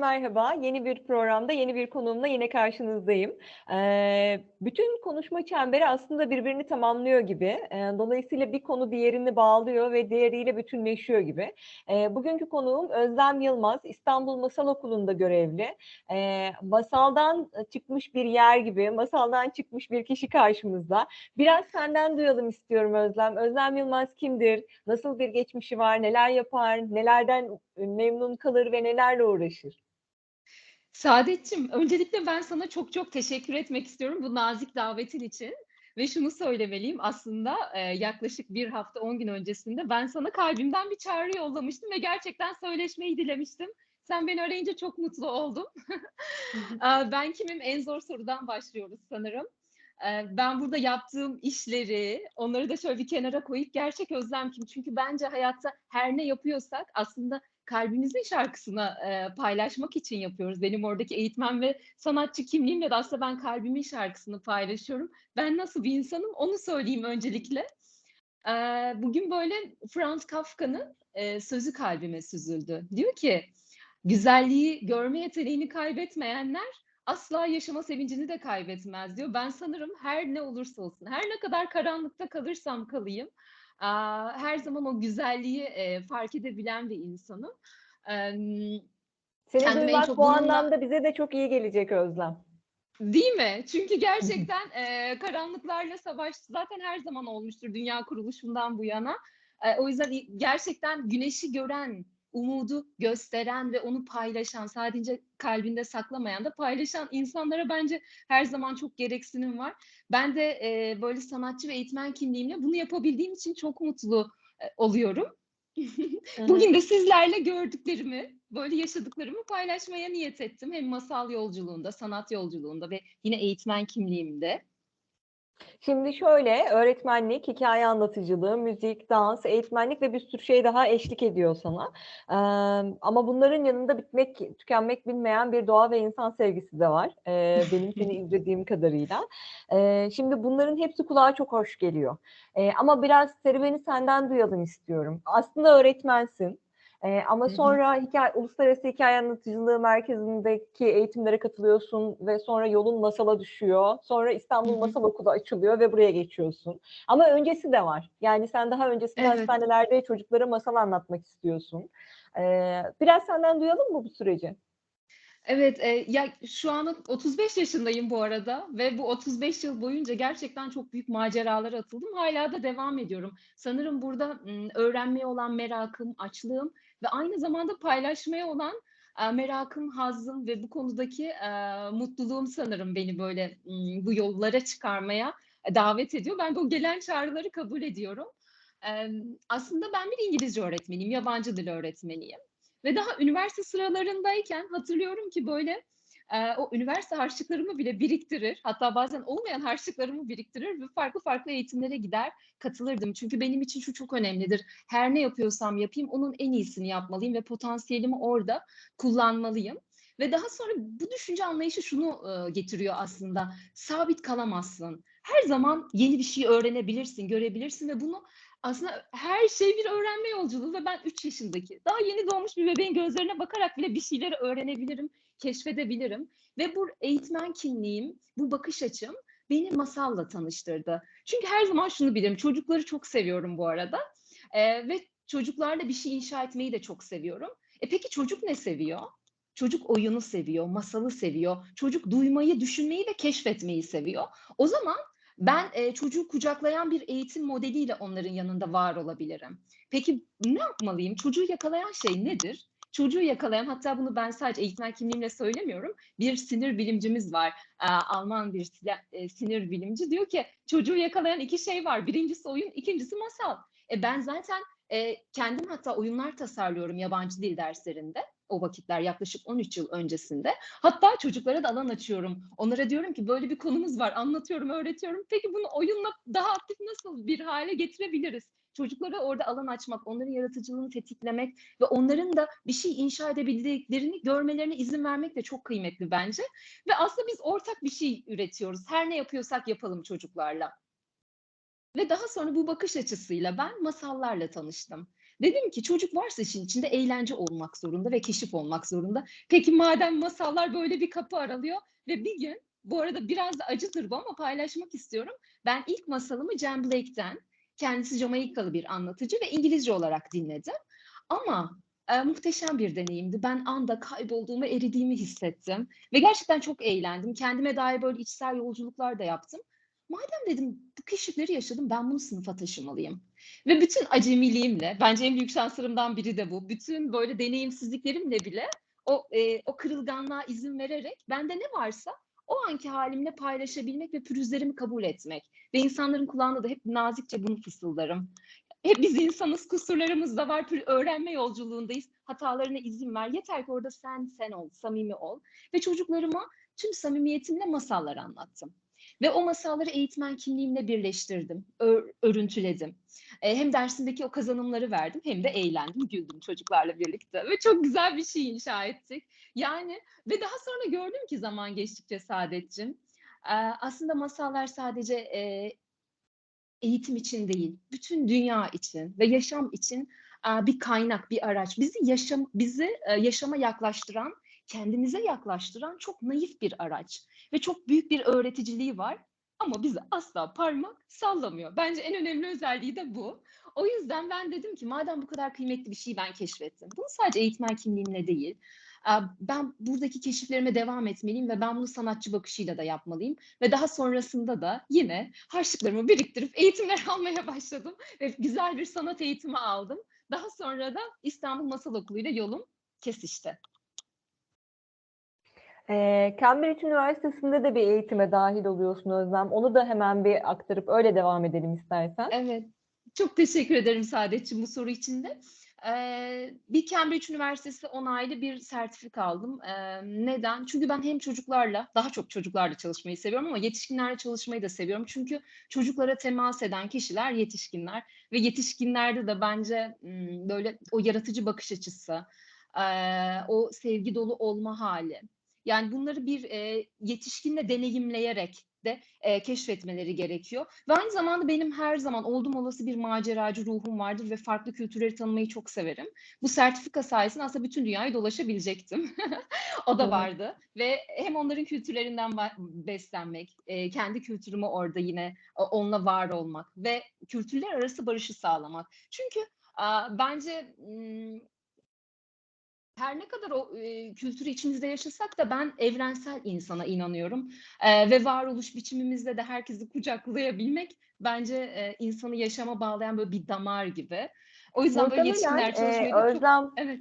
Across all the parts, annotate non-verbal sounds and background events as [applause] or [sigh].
merhaba. Yeni bir programda, yeni bir konuğumla yine karşınızdayım. Eee, bütün konuşma çemberi aslında birbirini tamamlıyor gibi. Eee, dolayısıyla bir konu diğerini bağlıyor ve diğeriyle bütünleşiyor gibi. Eee, bugünkü konuğum Özlem Yılmaz, İstanbul Masal Okulu'nda görevli. Eee, masaldan çıkmış bir yer gibi, masaldan çıkmış bir kişi karşımızda. Biraz senden duyalım istiyorum Özlem. Özlem Yılmaz kimdir? Nasıl bir geçmişi var? Neler yapar? Nelerden memnun kalır ve nelerle uğraşır? Saadetçim, öncelikle ben sana çok çok teşekkür etmek istiyorum bu nazik davetin için ve şunu söylemeliyim aslında yaklaşık bir hafta 10 gün öncesinde ben sana kalbimden bir çağrı yollamıştım ve gerçekten söyleşmeyi dilemiştim. Sen beni arayınca çok mutlu oldum. Ben kimim? En zor sorudan başlıyoruz sanırım. Ben burada yaptığım işleri, onları da şöyle bir kenara koyup gerçek Özlem kim? Çünkü bence hayatta her ne yapıyorsak aslında kalbimizin şarkısını, eee, paylaşmak için yapıyoruz. Benim oradaki eğitmen ve sanatçı kimliğimle de aslında ben kalbimin şarkısını paylaşıyorum. Ben nasıl bir insanım onu söyleyeyim öncelikle. Eee, bugün böyle Franz Kafka'nın, eee, sözü kalbime süzüldü. Diyor ki, "Güzelliği görme yeteneğini kaybetmeyenler asla yaşama sevincini de kaybetmez." diyor. Ben sanırım her ne olursa olsun, her ne kadar karanlıkta kalırsam kalayım, her zaman o güzelliği, eee, fark edebilen bir insanım. Seni kendimi en duymak bu bununla anlamda bize de çok iyi gelecek Özlem. Değil mi? Çünkü gerçekten, eee, [laughs] karanlıklarla savaş zaten her zaman olmuştur dünya kuruluşundan bu yana. Eee, o yüzden gerçekten güneşi gören, umudu gösteren ve onu paylaşan, sadece kalbinde saklamayan da paylaşan insanlara bence her zaman çok gereksinim var. Ben de, eee, böyle sanatçı ve eğitmen kimliğimle bunu yapabildiğim için çok mutlu, eee, oluyorum. [laughs] Bugün de sizlerle gördüklerimi, böyle yaşadıklarımı paylaşmaya niyet ettim. Hem masal yolculuğunda, sanat yolculuğunda ve yine eğitmen kimliğimde. Şimdi şöyle, öğretmenlik, hikâye anlatıcılığı, müzik, dans, eğitmenlik ve bir sürü şey daha eşlik ediyor sana. Emm, ama bunların yanında bitmek, tükenmek bilmeyen bir doğa ve insan sevgisi de var, eee, [laughs] benim seni izlediğim kadarıyla. Eee, şimdi bunların hepsi kulağa çok hoş geliyor. Eee, ama biraz serüveni senden duyalım istiyorum. Aslında öğretmensin, eee, ama Hı hı. sonra hikâye Uluslararası Hikâye Anlatıcılığı Merkezi'ndeki eğitimlere katılıyorsun ve sonra yolun masala düşüyor. Sonra İstanbul hı. Masal Okulu açılıyor ve buraya geçiyorsun. Ama öncesi de var. Yani sen daha öncesinde Evet. hastanelerde çocuklara masal anlatmak istiyorsun. Eee, biraz senden duyalım mı bu süreci? Evet, eee, ya, şu an 35 yaşındayım bu arada ve bu 35 yıl boyunca gerçekten çok büyük maceralara atıldım. Hâlâ da devam ediyorum. Sanırım burada, ımm, öğrenmeye olan merakım, açlığım ve aynı zamanda paylaşmaya olan, aaa, merakım, hazzım ve bu konudaki, eee, mutluluğum sanırım beni böyle, bu yollara çıkarmaya, eee, davet ediyor. Ben de o gelen çağrıları kabul ediyorum. Aslında ben bir İngilizce öğretmeniyim, yabancı dil öğretmeniyim ve daha üniversite sıralarındayken hatırlıyorum ki böyle, eee, o üniversite harçlıklarımı bile biriktirir, hatta bazen olmayan harçlıklarımı biriktirir ve farklı farklı eğitimlere gider, katılırdım. Çünkü benim için şu çok önemlidir: Her ne yapıyorsam yapayım onun en iyisini yapmalıyım ve potansiyelimi orada kullanmalıyım ve daha sonra bu düşünce anlayışı şunu, ııı, getiriyor aslında: Sabit kalamazsın. Her zaman yeni bir şey öğrenebilirsin, görebilirsin ve bunu aslında her şey bir öğrenme yolculuğu ve ben 3 yaşındaki, daha yeni doğmuş bir bebeğin gözlerine bakarak bile bir şeyleri öğrenebilirim, keşfedebilirim ve bu eğitmen kimliğim, bu bakış açım beni masalla tanıştırdı. Çünkü her zaman şunu bilirim, çocukları çok seviyorum bu arada, eee, ve çocuklarla bir şey inşa etmeyi de çok seviyorum. E, peki çocuk ne seviyor? Çocuk oyunu seviyor, masalı seviyor. Çocuk duymayı, düşünmeyi ve keşfetmeyi seviyor. O zaman ben, eee, çocuğu kucaklayan bir eğitim modeliyle onların yanında var olabilirim. Peki ne yapmalıyım? Çocuğu yakalayan şey nedir? Çocuğu yakalayan, hatta bunu ben sadece eğitmen kimliğimle söylemiyorum, bir sinir bilimcimiz var. Aaa, Alman bir sile eee, sinir bilimci. Diyor ki, "Çocuğu yakalayan 2 şey var. 1'incisi oyun, 2'ncisi masal." E, ben zaten, eee, kendim hatta oyunlar tasarlıyorum yabancı dil derslerinde. O vakitler yaklaşık 13 yıl öncesinde. Hatta çocuklara da alan açıyorum. Onlara diyorum ki, "Böyle bir konumuz var." Anlatıyorum, öğretiyorum. Peki bunu oyunla daha aktif nasıl bir hâle getirebiliriz? Çocuklara orada alan açmak, onların yaratıcılığını tetiklemek ve onların da bir şey inşa edebildiklerini görmelerine izin vermek de çok kıymetli bence ve aslında biz ortak bir şey üretiyoruz. Her ne yapıyorsak yapalım çocuklarla. Ve daha sonra bu bakış açısıyla ben masallarla tanıştım Dedim ki çocuk varsa işin içinde eğlence olmak zorunda ve keşif olmak zorunda. Peki madem masallar böyle bir kapı aralıyor ve bir gün bu arada biraz da acıdır bu ama paylaşmak istiyorum. Ben ilk masalımı Jen Blake'ten kendisi Jamaikalı bir anlatıcı ve İngilizce olarak dinledim. Ama e, muhteşem bir deneyimdi. Ben anda kaybolduğumu, eridiğimi hissettim. Ve gerçekten çok eğlendim. Kendime dair böyle içsel yolculuklar da yaptım. Madem dedim bu keşifleri yaşadım ben bunu sınıfa taşımalıyım. Ve bütün acemiliğimle, bence en büyük şanslarımdan biri de bu. Bütün böyle deneyimsizliklerimle bile o, e, o kırılganlığa izin vererek bende ne varsa o anki halimle paylaşabilmek ve pürüzlerimi kabul etmek. Ve insanların kulağında da hep nazikçe bunu fısıldarım. Hep biz insanız, kusurlarımız da var, öğrenme yolculuğundayız. Hatalarına izin ver. Yeter ki orada sen sen ol, samimi ol. Ve çocuklarıma tüm samimiyetimle masallar anlattım. Ve o masalları eğitmen kimliğimle birleştirdim, ör, örüntüledim. E, hem dersindeki o kazanımları verdim hem de eğlendim, güldüm çocuklarla birlikte. Ve çok güzel bir şey inşa ettik. Yani ve daha sonra gördüm ki zaman geçtikçe Saadet'cim, e, aslında masallar sadece e, eğitim için değil, bütün dünya için ve yaşam için bir kaynak, bir araç. Bizi yaşam, bizi yaşama yaklaştıran, kendimize yaklaştıran çok naif bir araç ve çok büyük bir öğreticiliği var. Ama bizi asla parmak sallamıyor. Bence en önemli özelliği de bu. O yüzden ben dedim ki madem bu kadar kıymetli bir şeyi ben keşfettim. Bunu sadece eğitmen kimliğimle değil, ben buradaki keşiflerime devam etmeliyim ve ben bunu sanatçı bakışıyla da yapmalıyım. Ve daha sonrasında da yine harçlıklarımı biriktirip eğitimler [laughs] almaya başladım. Ve güzel bir sanat eğitimi aldım. Daha sonra da İstanbul Masal Okulu ile yolum kesişti. E, Cambridge Üniversitesi'nde de bir eğitime dahil oluyorsun Özlem. Onu da hemen bir aktarıp öyle devam edelim istersen. Evet. Çok teşekkür ederim Saadetciğim bu soru için de. Ee, bir Cambridge Üniversitesi onaylı bir sertifika aldım. Ee, neden? Çünkü ben hem çocuklarla, daha çok çocuklarla çalışmayı seviyorum ama yetişkinlerle çalışmayı da seviyorum. Çünkü çocuklara temas eden kişiler yetişkinler ve yetişkinlerde de bence böyle o yaratıcı bakış açısı, o sevgi dolu olma hali. Yani bunları bir yetişkinle deneyimleyerek de e, keşfetmeleri gerekiyor. Ve aynı zamanda benim her zaman oldum olası bir maceracı ruhum vardır ve farklı kültürleri tanımayı çok severim. Bu sertifika sayesinde aslında bütün dünyayı dolaşabilecektim. [laughs] o da vardı. Ve hem onların kültürlerinden beslenmek, e, kendi kültürümü orada yine onunla var olmak ve kültürler arası barışı sağlamak. Çünkü bence her ne kadar o e, kültürü içimizde yaşasak da ben evrensel insana inanıyorum. E, ve varoluş biçimimizde de herkesi kucaklayabilmek bence e, insanı yaşama bağlayan böyle bir damar gibi. O yüzden böyle yetişkinler çalışmayı e, Özlem, çok... Evet.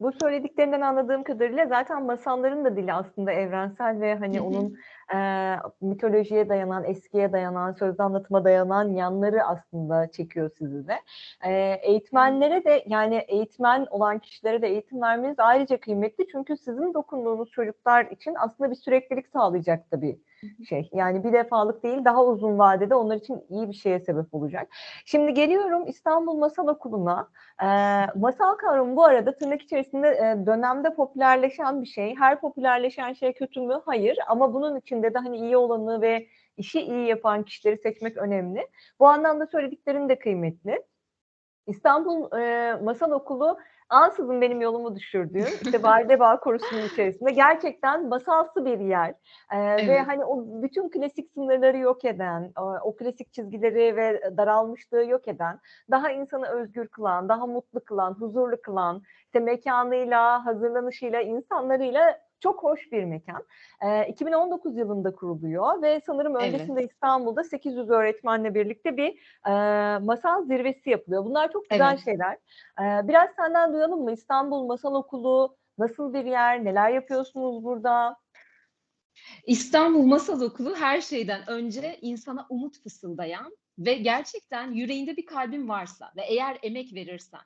Bu söylediklerinden anladığım kadarıyla zaten masalların da dili aslında evrensel ve hani onun e, mitolojiye dayanan, eskiye dayanan, sözlü anlatıma dayanan yanları aslında çekiyor sizi de. E, eğitmenlere de yani eğitmen olan kişilere de eğitim vermeniz ayrıca kıymetli çünkü sizin dokunduğunuz çocuklar için aslında bir süreklilik sağlayacak da bir şey. Yani bir defalık değil daha uzun vadede onlar için iyi bir şeye sebep olacak. Şimdi geliyorum İstanbul Masal Okulu'na. E, masal kavramı bu arada tırnak içerisinde e, dönemde popülerleşen bir şey. Her popülerleşen şey kötü mü? Hayır. Ama bunun içinde de hani iyi olanı ve işi iyi yapan kişileri seçmek önemli. Bu anlamda söylediklerin de kıymetli. İstanbul e, Masal Okulu ansızın benim yolumu düşürdüğü işte Bardeba Korusu'nun içerisinde gerçekten masalsı bir yer. Ee, evet. Ve hani o bütün klasik sınırları yok eden, o, o klasik çizgileri ve daralmışlığı yok eden, daha insanı özgür kılan, daha mutlu kılan, huzurlu kılan, işte mekanıyla, hazırlanışıyla, insanlarıyla çok hoş bir mekan. E, 2019 yılında kuruluyor ve sanırım evet. öncesinde İstanbul'da 800 öğretmenle birlikte bir e, masal zirvesi yapılıyor. Bunlar çok güzel evet. şeyler. E, biraz senden duyalım mı? İstanbul Masal Okulu nasıl bir yer? Neler yapıyorsunuz burada? İstanbul Masal Okulu her şeyden önce insana umut fısıldayan ve gerçekten yüreğinde bir kalbin varsa ve eğer emek verirsen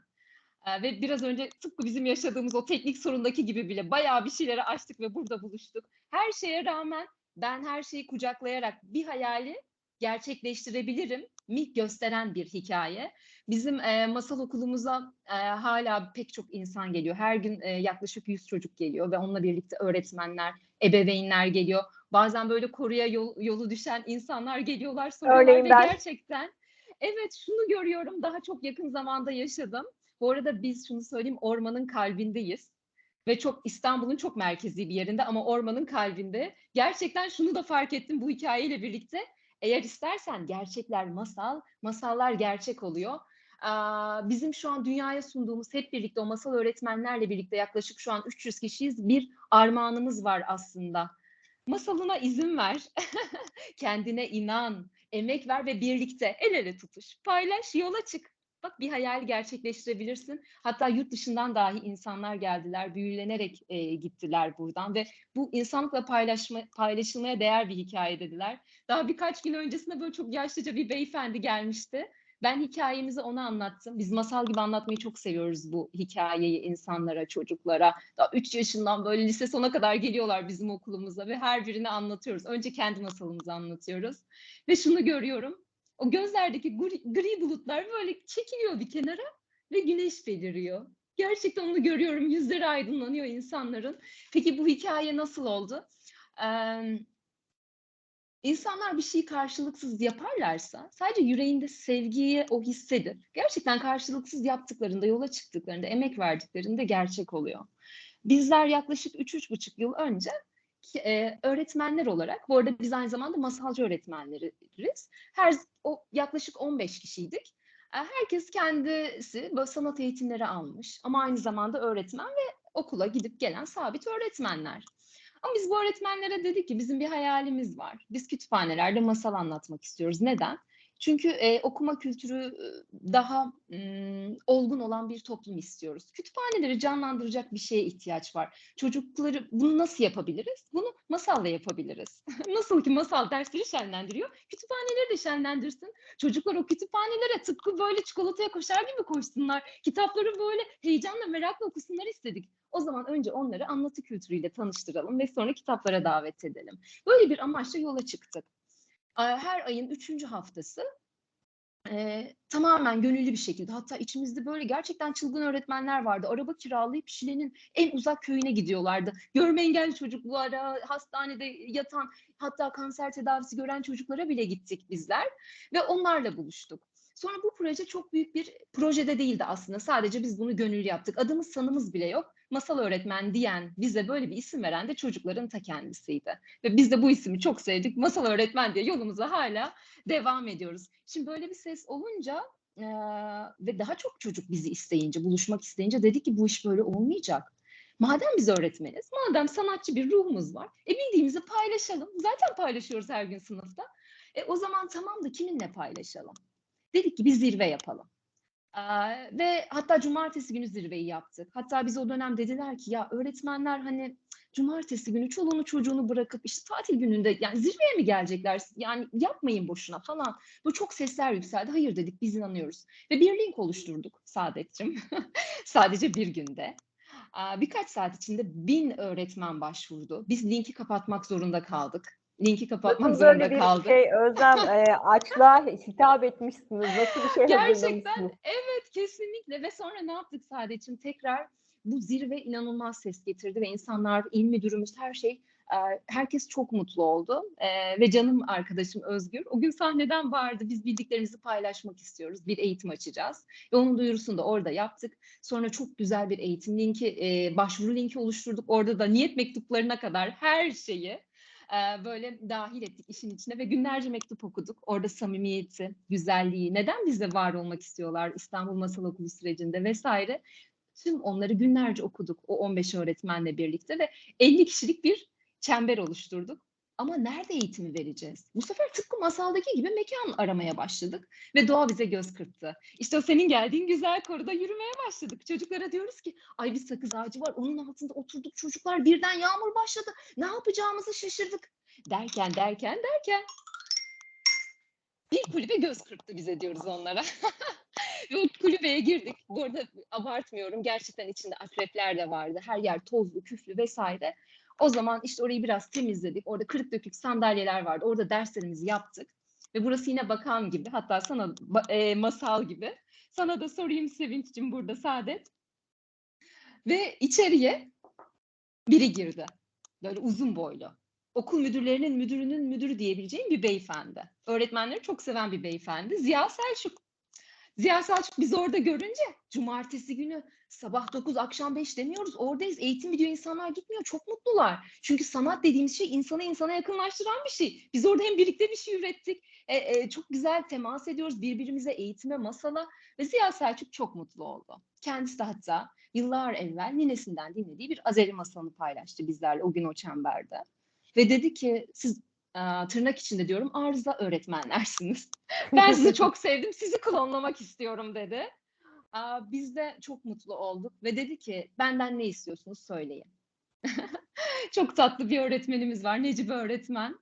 ee, ve biraz önce tıpkı bizim yaşadığımız o teknik sorundaki gibi bile bayağı bir şeyleri açtık ve burada buluştuk. Her şeye rağmen ben her şeyi kucaklayarak bir hayali gerçekleştirebilirim mi gösteren bir hikaye. Bizim e, masal okulumuza e, hala pek çok insan geliyor. Her gün e, yaklaşık 100 çocuk geliyor ve onunla birlikte öğretmenler, ebeveynler geliyor. Bazen böyle koruya yol, yolu düşen insanlar geliyorlar soruyorlar ve ben. gerçekten evet şunu görüyorum daha çok yakın zamanda yaşadım Bu arada biz şunu söyleyeyim ormanın kalbindeyiz. Ve çok İstanbul'un çok merkezi bir yerinde ama ormanın kalbinde. Gerçekten şunu da fark ettim bu hikayeyle birlikte. Eğer istersen gerçekler masal, masallar gerçek oluyor. Bizim şu an dünyaya sunduğumuz hep birlikte o masal öğretmenlerle birlikte yaklaşık şu an 300 kişiyiz. Bir armağanımız var aslında. Masalına izin ver. [laughs] Kendine inan, emek ver ve birlikte el ele tutuş. Paylaş, yola çık. Bak bir hayal gerçekleştirebilirsin. Hatta yurt dışından dahi insanlar geldiler, büyülenerek e, gittiler buradan ve bu insanlıkla paylaşma, paylaşılmaya değer bir hikaye dediler. Daha birkaç gün öncesinde böyle çok yaşlıca bir beyefendi gelmişti. Ben hikayemizi ona anlattım. Biz masal gibi anlatmayı çok seviyoruz bu hikayeyi insanlara, çocuklara. Daha 3 yaşından böyle lise sona kadar geliyorlar bizim okulumuza ve her birini anlatıyoruz. Önce kendi masalımızı anlatıyoruz. Ve şunu görüyorum. O gözlerdeki gri, gri bulutlar böyle çekiliyor bir kenara ve güneş beliriyor. Gerçekten onu görüyorum. Yüzleri aydınlanıyor insanların. Peki bu hikaye nasıl oldu? Ee, İnsanlar bir şeyi karşılıksız yaparlarsa sadece yüreğinde sevgiyi o hissedir. Gerçekten karşılıksız yaptıklarında, yola çıktıklarında, emek verdiklerinde gerçek oluyor. Bizler yaklaşık 3-3,5 yıl önce e, öğretmenler olarak, bu arada biz aynı zamanda masalcı öğretmenleriz. Her o yaklaşık 15 kişiydik. E, Herkes kendisi böyle sanat eğitimleri almış ama aynı zamanda öğretmen ve okula gidip gelen sabit öğretmenler. Ama biz bu öğretmenlere dedik ki bizim bir hayalimiz var. Biz kütüphanelerde masal anlatmak istiyoruz. Neden? Çünkü e, okuma kültürü daha mm, olgun olan bir toplum istiyoruz. Kütüphaneleri canlandıracak bir şeye ihtiyaç var. Çocukları bunu nasıl yapabiliriz? Bunu masalla yapabiliriz. [laughs] nasıl ki masal dersleri şenlendiriyor, kütüphaneleri de şenlendirsin. Çocuklar o kütüphanelere tıpkı böyle çikolataya koşar gibi koşsunlar. Kitapları böyle heyecanla, merakla okusunlar istedik. O zaman önce onları anlatı kültürüyle tanıştıralım ve sonra kitaplara davet edelim. Böyle bir amaçla yola çıktık. Her ayın üçüncü haftası e, tamamen gönüllü bir şekilde hatta içimizde böyle gerçekten çılgın öğretmenler vardı. Araba kiralayıp Şile'nin en uzak köyüne gidiyorlardı. Görme engelli çocuklara, hastanede yatan hatta kanser tedavisi gören çocuklara bile gittik bizler ve onlarla buluştuk. Sonra bu proje çok büyük bir projede değildi aslında. Sadece biz bunu gönüllü yaptık. Adımız sanımız bile yok. Masal öğretmen diyen, bize böyle bir isim veren de çocukların ta kendisiydi. Ve biz de bu ismi çok sevdik. Masal öğretmen diye yolumuza hala devam ediyoruz. Şimdi böyle bir ses olunca eee, ve daha çok çocuk bizi isteyince, buluşmak isteyince dedi ki bu iş böyle olmayacak. Madem biz öğretmeniz, madem sanatçı bir ruhumuz var, e bildiğimizi paylaşalım. Zaten paylaşıyoruz her gün sınıfta. E o zaman tamam da kiminle paylaşalım? Dedik ki bir zirve yapalım. Ve hatta cumartesi günü zirveyi yaptık. Hatta biz o dönem dediler ki ya öğretmenler hani cumartesi günü çoluğunu çocuğunu bırakıp işte tatil gününde yani zirveye mi gelecekler? Yani yapmayın boşuna falan. Bu çok sesler yükseldi. Hayır dedik biz inanıyoruz. Ve bir link oluşturduk Saadet'cim. [laughs] Sadece bir günde. Birkaç saat içinde bin öğretmen başvurdu. Biz linki kapatmak zorunda kaldık. Linki kapatmak Nasıl zorunda böyle bir kaldık. şey Özlem [laughs] e, açlığa hitap etmişsiniz. Nasıl bir şey Gerçekten evet kesinlikle. Ve sonra ne yaptık Saadet'ciğim? Tekrar bu zirve inanılmaz ses getirdi ve insanlar, il müdürümüz her şey e, herkes çok mutlu oldu. E, ve canım arkadaşım Özgür o gün sahneden bağırdı biz bildiklerimizi paylaşmak istiyoruz bir eğitim açacağız. Ve onun duyurusunu da orada yaptık. Sonra çok güzel bir eğitim linki e, başvuru linki oluşturduk. Orada da niyet mektuplarına kadar her şeyi e, böyle dahil ettik işin içine ve günlerce mektup okuduk. Orada samimiyeti, güzelliği, neden bizde var olmak istiyorlar İstanbul Masal Okulu sürecinde vesaire. Tüm onları günlerce okuduk o 15 öğretmenle birlikte ve 50 kişilik bir çember oluşturduk. Ama nerede eğitimi vereceğiz? Bu sefer tıpkı masaldaki gibi mekan aramaya başladık ve doğa bize göz kırptı. İşte o senin geldiğin güzel koruda yürümeye başladık. Çocuklara diyoruz ki ay bir sakız ağacı var onun altında oturduk çocuklar birden yağmur başladı. Ne yapacağımızı şaşırdık. Derken derken derken bir kulübe göz kırptı bize diyoruz onlara. [laughs] Ve kulübeye girdik. Bu arada abartmıyorum. Gerçekten içinde akrepler de vardı. Her yer tozlu, küflü vesaire. O zaman işte orayı biraz temizledik. Orada kırık dökük sandalyeler vardı. Orada derslerimizi yaptık. Ve burası yine bakan gibi. Hatta sana e, masal gibi. Sana da sorayım Sevinç'cim burada Saadet. Ve içeriye biri girdi. Böyle uzun boylu. Okul müdürlerinin müdürünün müdürü diyebileceğim bir beyefendi. Öğretmenleri çok seven bir beyefendi. Ziya Selçuk. Ziya Selçuk bizi orada görünce cumartesi günü sabah 9 akşam 5 demiyoruz. Oradayız. Eğitim gidiyor insanlar gitmiyor. Çok mutlular. Çünkü sanat dediğimiz şey insanı insana yakınlaştıran bir şey. Biz orada hem birlikte bir şey ürettik. E, e, çok güzel temas ediyoruz birbirimize eğitime, masala ve Ziya Selçuk çok mutlu oldu. Kendisi de hatta yıllar evvel ninesinden dinlediği bir Azeri masalını paylaştı bizlerle o gün o çemberde. Ve dedi ki siz tırnak içinde diyorum arıza öğretmenlersiniz. [laughs] Ben sizi çok sevdim, sizi klonlamak istiyorum dedi. Biz de çok mutlu olduk ve dedi ki benden ne istiyorsunuz söyleyin. [laughs] çok tatlı bir öğretmenimiz var, Necip öğretmen.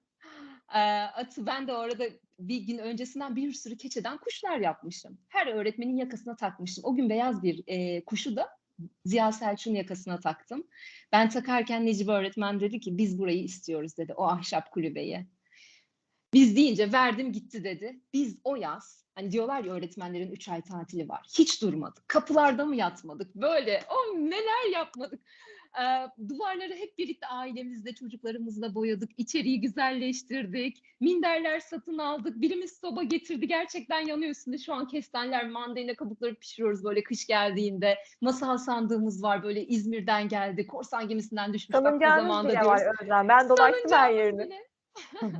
Atı ben de orada bir gün öncesinden bir sürü keçeden kuşlar yapmışım. Her öğretmenin yakasına takmışım. O gün beyaz bir e, kuşu da Ziya Selçuk'un yakasına taktım. Ben takarken Necip öğretmen dedi ki biz burayı istiyoruz dedi o ahşap kulübeyi. Biz deyince verdim gitti dedi. Biz o yaz hani diyorlar ya öğretmenlerin 3 ay tatili var. Hiç durmadık. Kapılarda mı yatmadık? Böyle o neler yapmadık. Ee, duvarları hep birlikte ailemizle, çocuklarımızla boyadık. içeriği güzelleştirdik. Minderler satın aldık. Birimiz soba getirdi. Gerçekten yanıyor üstünde. Şu an kestenler, mandalina kabukları pişiriyoruz böyle kış geldiğinde. Masal sandığımız var böyle İzmir'den geldi. Korsan gemisinden düşmüş. Zamanda bile diyoruz. var Özlem. Ben dolaştım her Salıncağımız yerini. bile. [laughs]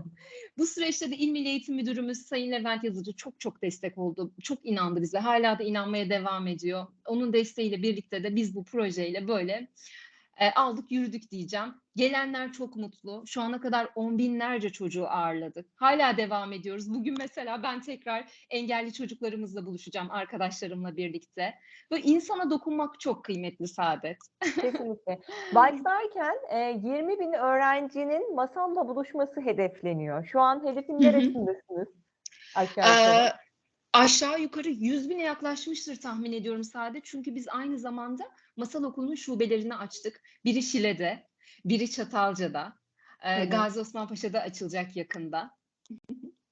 Bu süreçte de İl Milli Eğitim Müdürümüz Sayın Levent Yazıcı çok çok destek oldu. Çok inandı bize. Hala da inanmaya devam ediyor. Onun desteğiyle birlikte de biz bu projeyle böyle e, aldık yürüdük diyeceğim. Gelenler çok mutlu. Şu ana kadar on binlerce çocuğu ağırladık. Hala devam ediyoruz. Bugün mesela ben tekrar engelli çocuklarımızla buluşacağım arkadaşlarımla birlikte. Ve insana dokunmak çok kıymetli Saadet. Kesinlikle. [laughs] Başlarken e, 20 bin öğrencinin masalla buluşması hedefleniyor. Şu an hedefin neresindesiniz? Aşağı yukarı. Ee, aşağı yukarı 100 bine yaklaşmıştır tahmin ediyorum Saadet. Çünkü biz aynı zamanda masal okulunun şubelerini açtık. Biri Şile'de, biri Çatalca'da, e, hı. Gazi Osman Paşa'da açılacak yakında.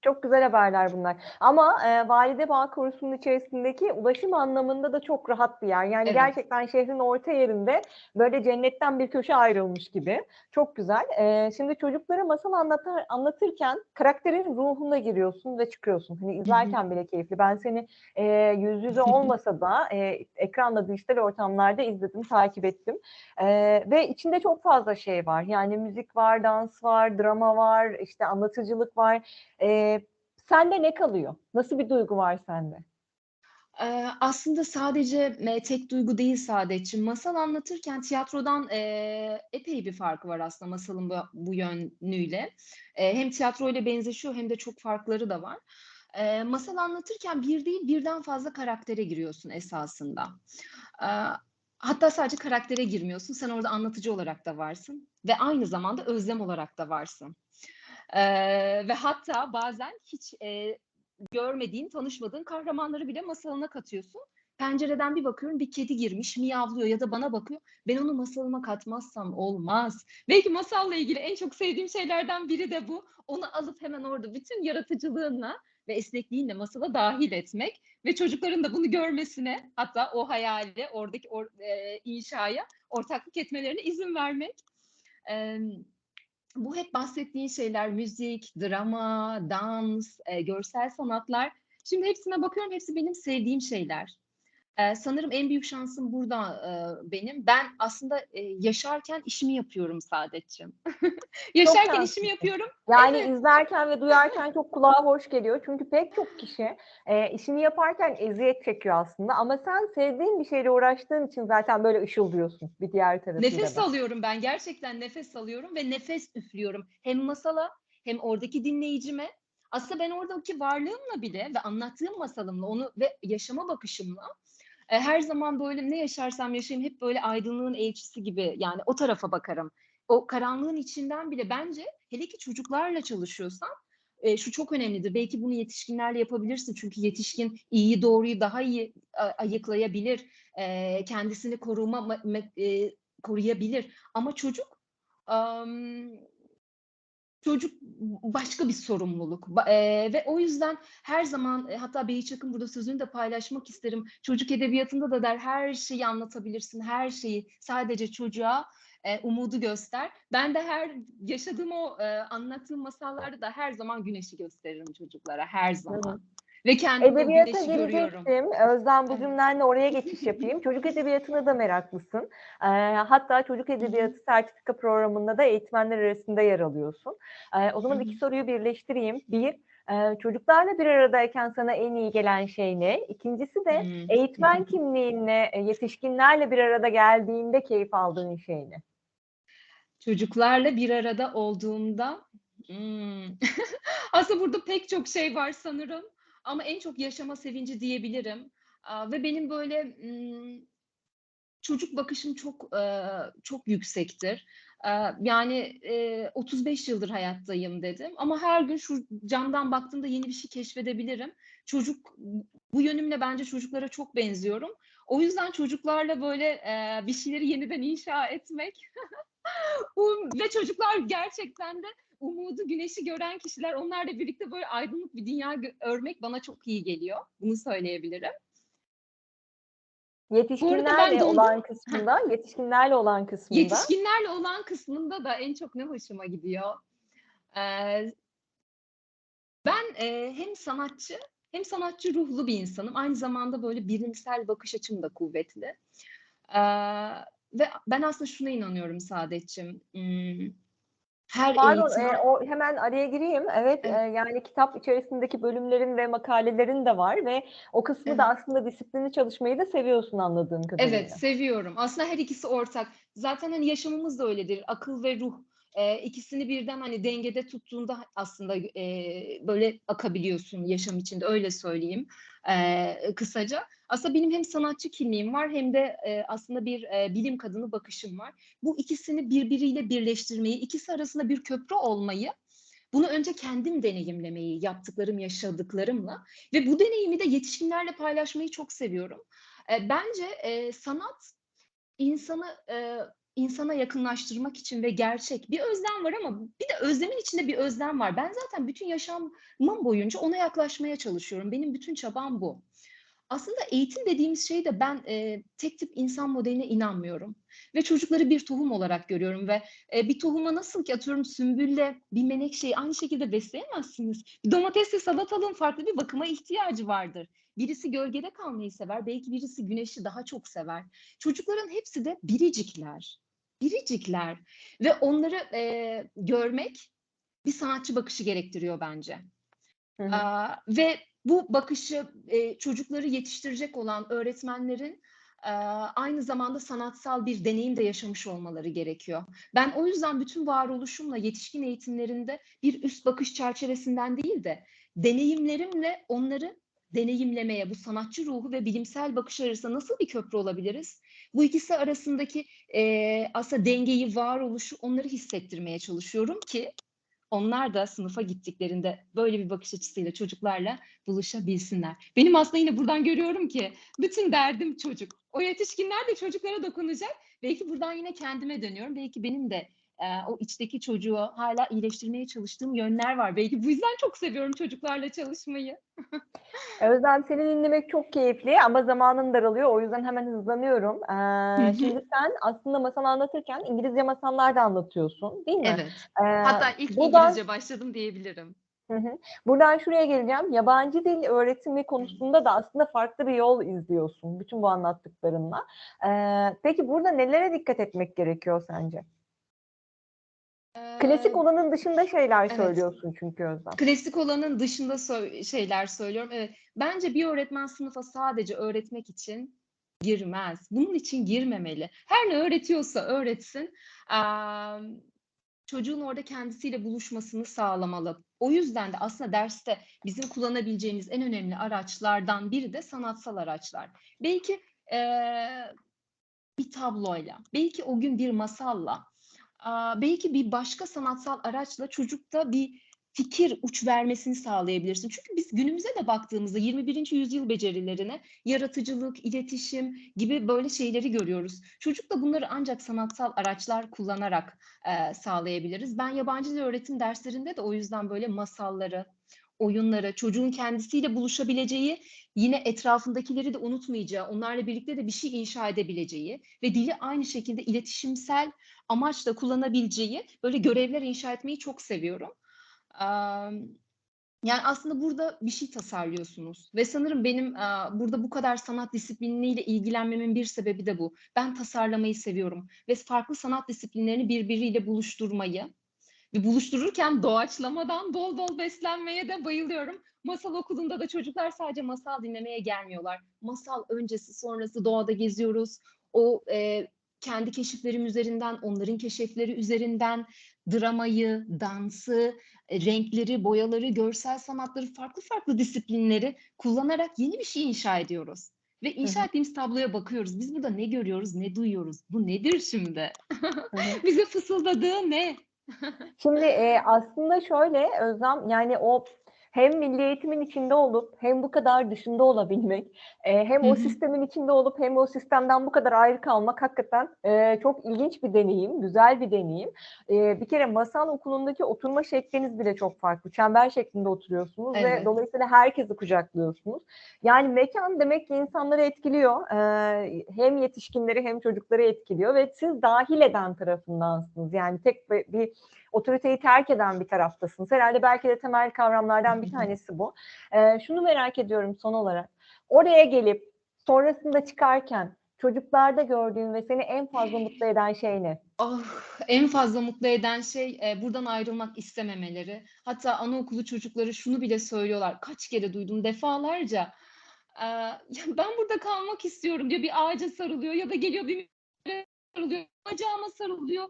Çok güzel haberler bunlar. Ama e, Valide Bağ Korusu'nun içerisindeki ulaşım anlamında da çok rahat bir yer. Yani Evet. gerçekten şehrin orta yerinde böyle cennetten bir köşe ayrılmış gibi. Çok güzel. E, şimdi çocuklara masal anlatır, anlatırken karakterin ruhuna giriyorsun ve çıkıyorsun. Hani izlerken bile keyifli. Ben seni e, yüz yüze [laughs] olmasa da e, ekranda dijital ortamlarda izledim, takip ettim. E, ve içinde çok fazla şey var. Yani müzik var, dans var, drama var, işte anlatıcılık var. E, sende ne kalıyor? Nasıl bir duygu var sende? Aslında sadece tek duygu değil sadece. Masal anlatırken tiyatrodan epey bir farkı var aslında masalın bu, yönüyle. Hem tiyatroyla benzeşiyor hem de çok farkları da var. Masal anlatırken bir değil birden fazla karaktere giriyorsun esasında. Hatta sadece karaktere girmiyorsun. Sen orada anlatıcı olarak da varsın ve aynı zamanda özlem olarak da varsın. E, ve hatta bazen hiç e, görmediğin, tanışmadığın kahramanları bile masalına katıyorsun. Pencereden bir bakıyorum bir kedi girmiş, miyavlıyor ya da bana bakıyor. Ben onu masalıma katmazsam olmaz. Belki masalla ilgili en çok sevdiğim şeylerden biri de bu. Onu alıp hemen orada bütün yaratıcılığınla ve esnekliğinle masala dahil etmek ve çocukların da bunu görmesine hatta o hayale, oradaki or- e, inşaya ortaklık etmelerine izin vermek. Eee bu hep bahsettiğin şeyler müzik, drama, dans, e, görsel sanatlar. Şimdi hepsine bakıyorum hepsi benim sevdiğim şeyler. E, sanırım en büyük şansım burada e, benim. Ben aslında e, yaşarken işimi yapıyorum Saadetciğim. [laughs] yaşarken işimi yapıyorum. Yani Evet. izlerken ve duyarken çok kulağa hoş geliyor. Çünkü pek çok kişi e, işini yaparken eziyet çekiyor aslında. Ama sen sevdiğin bir şeyle uğraştığın için zaten böyle ışıldıyorsun bir diğer tarafıyla Nefes da. alıyorum ben. Gerçekten nefes alıyorum ve nefes üflüyorum. Hem masala hem oradaki dinleyicime. Aslında ben oradaki varlığımla bile ve anlattığım masalımla onu ve yaşama bakışımla e, her zaman böyle ne yaşarsam yaşayayım hep böyle aydınlığın elçisi gibi yani o tarafa bakarım. O karanlığın içinden bile bence hele ki çocuklarla çalışıyorsan e, şu çok önemlidir. Belki bunu yetişkinlerle yapabilirsin çünkü yetişkin iyiyi doğruyu daha iyi ayıklayabilir. E, kendisini koruma e, koruyabilir. Ama çocuk am, çocuk başka bir sorumluluk e, ve o yüzden her zaman e, hatta Beyçak'ın burada sözünü de paylaşmak isterim. Çocuk edebiyatında da der her şeyi anlatabilirsin, her şeyi sadece çocuğa e, umudu göster. Ben de her yaşadığım o e, anlattığım masallarda da her zaman güneşi gösteririm çocuklara her zaman. Ve kendimde o Edebiyata güneşi görüyorum. gelecektim. Özlem Evet. bugünlerle oraya geçiş yapayım. Çocuk edebiyatına da meraklısın. Ee, hatta çocuk edebiyatı sertifika programında da eğitmenler arasında yer alıyorsun. Ee, o zaman iki soruyu birleştireyim. Bir, e, çocuklarla bir aradayken sana en iyi gelen şey ne? İkincisi de Hmm. eğitmen kimliğinle e, yetişkinlerle bir arada geldiğinde keyif aldığın şey ne? Çocuklarla bir arada olduğumda hmm, [laughs] aslında burada pek çok şey var sanırım ama en çok yaşama sevinci diyebilirim. Ve benim böyle hmm, çocuk bakışım çok e, çok yüksektir. Yani e, 35 yıldır hayattayım dedim ama her gün şu camdan baktığımda yeni bir şey keşfedebilirim. Çocuk bu yönümle bence çocuklara çok benziyorum. O yüzden çocuklarla böyle e, bir şeyleri yeniden inşa etmek [laughs] Um, ve çocuklar gerçekten de umudu, güneşi gören kişiler. Onlarla birlikte böyle aydınlık bir dünya örmek bana çok iyi geliyor. Bunu söyleyebilirim. Yetişkinlerle dondum- olan kısmında, [laughs] yetişkinlerle olan kısmında. Yetişkinlerle olan kısmında da en çok ne hoşuma gidiyor? Ee, ben e, hem sanatçı hem sanatçı ruhlu bir insanım. Aynı zamanda böyle bilimsel bakış açım da kuvvetli. Ee, ve ben aslında şuna inanıyorum Saadetçim. Hmm, her Pardon, eğitmen... e, o hemen araya gireyim. Evet, Evet. e, yani kitap içerisindeki bölümlerin ve makalelerin de var ve o kısmı Evet. da aslında disiplinli çalışmayı da seviyorsun anladığım kadarıyla. Evet, seviyorum. Aslında her ikisi ortak. Zaten hani yaşamımız da öyledir. Akıl ve ruh. Ee, ikisini birden hani dengede tuttuğunda aslında e, böyle akabiliyorsun yaşam içinde öyle söyleyeyim e, kısaca. Aslında benim hem sanatçı kimliğim var hem de e, aslında bir e, bilim kadını bakışım var. Bu ikisini birbiriyle birleştirmeyi, ikisi arasında bir köprü olmayı bunu önce kendim deneyimlemeyi, yaptıklarım, yaşadıklarımla ve bu deneyimi de yetişkinlerle paylaşmayı çok seviyorum. E, bence e, sanat insanı e, insana yakınlaştırmak için ve gerçek bir özlem var ama bir de özlemin içinde bir özlem var. Ben zaten bütün yaşamım boyunca ona yaklaşmaya çalışıyorum. Benim bütün çabam bu. Aslında eğitim dediğimiz şey de ben e, tek tip insan modeline inanmıyorum. Ve çocukları bir tohum olarak görüyorum ve e, bir tohuma nasıl ki atıyorum sümbülle bir menekşeyi aynı şekilde besleyemezsiniz. Domatesle salatalığın farklı bir bakıma ihtiyacı vardır. Birisi gölgede kalmayı sever, belki birisi güneşi daha çok sever. Çocukların hepsi de biricikler. Biricikler. Ve onları e, görmek bir sanatçı bakışı gerektiriyor bence. Hı hı. Aa, ve bu bakışı e, çocukları yetiştirecek olan öğretmenlerin e, aynı zamanda sanatsal bir deneyim de yaşamış olmaları gerekiyor. Ben o yüzden bütün varoluşumla yetişkin eğitimlerinde bir üst bakış çerçevesinden değil de deneyimlerimle onları deneyimlemeye, bu sanatçı ruhu ve bilimsel bakış arasında nasıl bir köprü olabiliriz? Bu ikisi arasındaki e, aslında dengeyi, varoluşu onları hissettirmeye çalışıyorum ki onlar da sınıfa gittiklerinde böyle bir bakış açısıyla çocuklarla buluşabilsinler. Benim aslında yine buradan görüyorum ki bütün derdim çocuk. O yetişkinler de çocuklara dokunacak. Belki buradan yine kendime dönüyorum. Belki benim de e, o içteki çocuğu hala iyileştirmeye çalıştığım yönler var. Belki bu yüzden çok seviyorum çocuklarla çalışmayı. [laughs] Özlem seni dinlemek çok keyifli ama zamanım daralıyor. O yüzden hemen hızlanıyorum. Ee, şimdi sen aslında masal anlatırken İngilizce masallar da anlatıyorsun, değil mi? Evet. Ee, Hatta ilk buradan- İngilizce başladım diyebilirim. Hı hı. Buradan şuraya geleceğim. Yabancı dil öğretimi konusunda da aslında farklı bir yol izliyorsun bütün bu anlattıklarınla. Ee, peki burada nelere dikkat etmek gerekiyor sence? Klasik Ee, olanın dışında şeyler evet. söylüyorsun çünkü Özlem. Klasik olanın dışında sö- şeyler söylüyorum. Evet. Bence bir öğretmen sınıfa sadece öğretmek için girmez. Bunun için girmemeli. Her ne öğretiyorsa öğretsin. Çocuğun orada kendisiyle buluşmasını sağlamalı. O yüzden de aslında derste bizim kullanabileceğimiz en önemli araçlardan biri de sanatsal araçlar. Belki eee, bir tabloyla, belki o gün bir masalla, belki bir başka sanatsal araçla çocukta bir fikir uç vermesini sağlayabilirsin. Çünkü biz günümüze de baktığımızda 21. yüzyıl becerilerine yaratıcılık, iletişim gibi böyle şeyleri görüyoruz. Çocuk da bunları ancak sanatsal araçlar kullanarak e, sağlayabiliriz. Ben yabancı dil öğretim derslerinde de o yüzden böyle masalları, oyunları, çocuğun kendisiyle buluşabileceği, yine etrafındakileri de unutmayacağı, onlarla birlikte de bir şey inşa edebileceği ve dili aynı şekilde iletişimsel amaçla kullanabileceği böyle görevler inşa etmeyi çok seviyorum. Yani aslında burada bir şey tasarlıyorsunuz ve sanırım benim burada bu kadar sanat disipliniyle ilgilenmemin bir sebebi de bu. Ben tasarlamayı seviyorum ve farklı sanat disiplinlerini birbiriyle buluşturmayı buluştururken doğaçlamadan bol bol beslenmeye de bayılıyorum. Masal okulunda da çocuklar sadece masal dinlemeye gelmiyorlar. Masal öncesi sonrası doğada geziyoruz. O, eee, kendi keşiflerim üzerinden, onların keşifleri üzerinden dramayı, dansı, eee, renkleri, boyaları, görsel sanatları, farklı farklı disiplinleri kullanarak yeni bir şey inşa ediyoruz ve inşa hı. ettiğimiz tabloya bakıyoruz. Biz burada ne görüyoruz, ne duyuyoruz? Bu nedir şimdi? [laughs] Bize fısıldadığı ne? Şimdi, eee, aslında şöyle Özlem, yani o hem milli eğitimin içinde olup hem bu kadar dışında olabilmek, eee, hem Hı o hı. sistemin içinde olup hem o sistemden bu kadar ayrı kalmak hakikaten, eee, çok ilginç bir deneyim, güzel bir deneyim. Eee, bir kere masal okulundaki oturma şekliniz bile çok farklı. Çember şeklinde oturuyorsunuz ve Evet. dolayısıyla herkesi kucaklıyorsunuz. Yani mekân demek ki insanları etkiliyor. Eee, hem yetişkinleri hem çocukları etkiliyor ve siz dâhil eden tarafındansınız. Yani tek bir otoriteyi terk eden bir taraftasınız. Herhâlde belki de temel kavramlardan bir tanesi bu. Eee, şunu merak ediyorum son olarak. Oraya gelip sonrasında çıkarken çocuklarda gördüğün ve seni en fazla mutlu eden şey ne? Ah, en fazla mutlu eden şey, eee, buradan ayrılmak istememeleri. Hatta anaokulu çocukları şunu bile söylüyorlar. Kaç kere duydum defalarca. [laughs] "Ya, ben burada kalmak istiyorum." diyor. Bir ağaca sarılıyor ya da geliyor bir sarılıyor, bacağıma sarılıyor,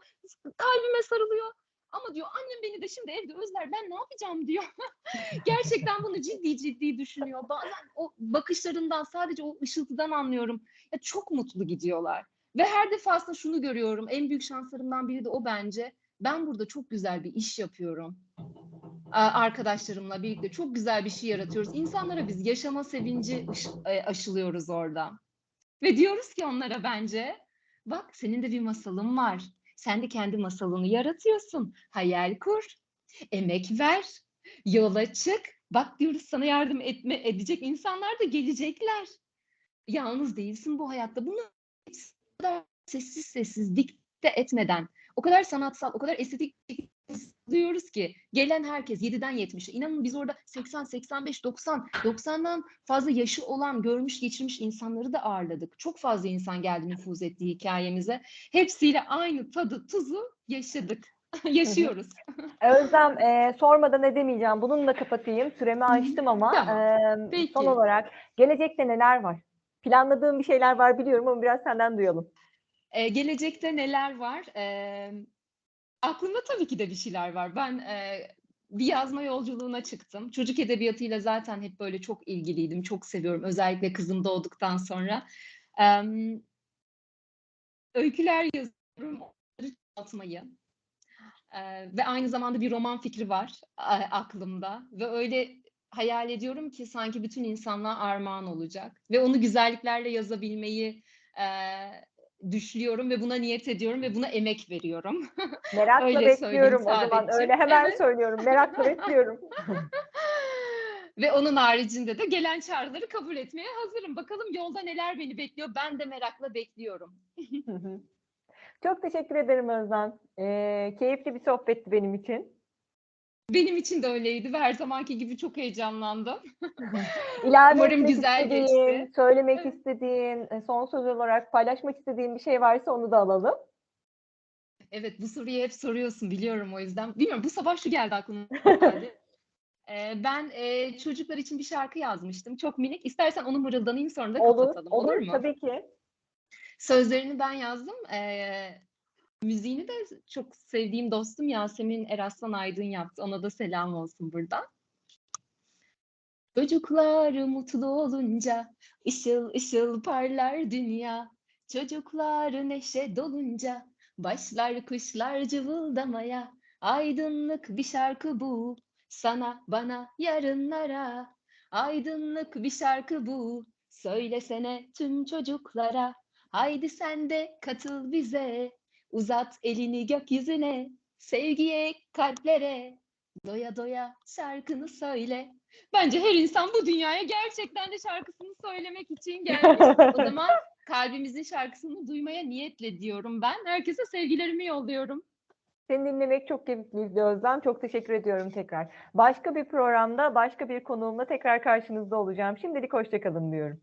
kalbime sarılıyor. Ama diyor, "Annem beni de şimdi evde özler, ben ne yapacağım?" diyor. [laughs] Gerçekten bunu ciddi ciddi düşünüyor. Bazen o bakışlarından, sadece o ışıltıdan anlıyorum. Ya, çok mutlu gidiyorlar ve her defasında şunu görüyorum, en büyük şanslarımdan biri de o bence. Ben burada çok güzel bir iş yapıyorum. Arkadaşlarımla birlikte çok güzel bir şey yaratıyoruz. İnsanlara biz yaşama sevinci eee, aşılıyoruz orada ve diyoruz ki onlara bence, "Bak, senin de bir masalın var. Sen de kendi masalını yaratıyorsun. Hayal kur, emek ver, yola çık. Bak, diyoruz sana yardım etme edecek insanlar da gelecekler. Yalnız değilsin bu hayatta." O kadar sessiz sessiz dikte etmeden, o kadar sanatsal, o kadar estetik duyuyoruz ki gelen herkes 7'den 70'e inanın biz orada 80, 85, 90, 90'dan fazla yaşı olan, görmüş geçirmiş insanları da ağırladık. Çok fazla insan geldi nüfuz etti hikâyemize. Hepsiyle aynı tadı, tuzu yaşadık, [laughs] yaşıyoruz. [laughs] Özlem, eee, sormadan edemeyeceğim. Bununla kapatayım. Süremi aştım ama, Tamam, emm, son olarak gelecekte neler var? Planladığın bir şeyler var biliyorum ama biraz senden duyalım. Eee, gelecekte neler var? Emm, aklımda tabii ki de bir şeyler var. Ben, eee, bir yazma yolculuğuna çıktım. Çocuk edebiyatıyla zaten hep böyle çok ilgiliydim, çok seviyorum. Özellikle kızım doğduktan sonra. Emm öyküler yazıyorum, onları çoğaltmayı. Eee, ve aynı zamanda bir roman fikri var, aaa, aklımda ve öyle hayal ediyorum ki sanki bütün insanlığa armağan olacak ve onu güzelliklerle yazabilmeyi, eee, düşlüyorum ve buna niyet ediyorum ve buna emek veriyorum. [laughs] Merakla Öyle bekliyorum o zaman. Öyle hemen Evet. söylüyorum. Merakla bekliyorum. [laughs] Ve onun haricinde de gelen çağrıları kabul etmeye hazırım. Bakalım yolda neler beni bekliyor? Ben de merakla bekliyorum. Çok teşekkür ederim Özlem. Eee, keyifli bir sohbetti benim için. Benim için de öyleydi ve her zamanki gibi çok heyecanlandım. [laughs] İlave Umarım güzel istediğin, geçti. söylemek istediğin, eee, son söz olarak paylaşmak istediğin bir şey varsa onu da alalım. Evet, bu soruyu hep soruyorsun biliyorum o yüzden. Bilmiyorum, bu sabah şu geldi aklıma [laughs] geldi. Eee, ben, eee, çocuklar için bir şarkı yazmıştım. Çok minik. İstersen onu mırıldanayım sonra da Olur, kapatalım. Olur olur mu? tabii ki. Sözlerini ben yazdım. Eee, müziğini de çok sevdiğim dostum Yasemin Eraslan Aydın yaptı. Ona da selam olsun buradan. Çocuklar mutlu olunca ışıl ışıl parlar dünya. Çocuklar neşe dolunca başlar kuşlar cıvıldamaya. Aydınlık bir şarkı bu sana bana yarınlara. Aydınlık bir şarkı bu söylesene tüm çocuklara. Haydi sen de katıl bize. Uzat elini gökyüzüne. Sevgiye, kalplere. Doya doya şarkını söyle. Bence her insan bu dünyaya gerçekten de şarkısını söylemek için gelmiş. O [laughs] zaman kalbimizin şarkısını duymaya niyetle diyorum ben. Herkese sevgilerimi yolluyorum. Seni dinlemek çok keyifliydi Özlem. Çok teşekkür ediyorum tekrar. Başka bir programda, başka bir konuğumla tekrar karşınızda olacağım. Şimdilik hoşça kalın diyorum.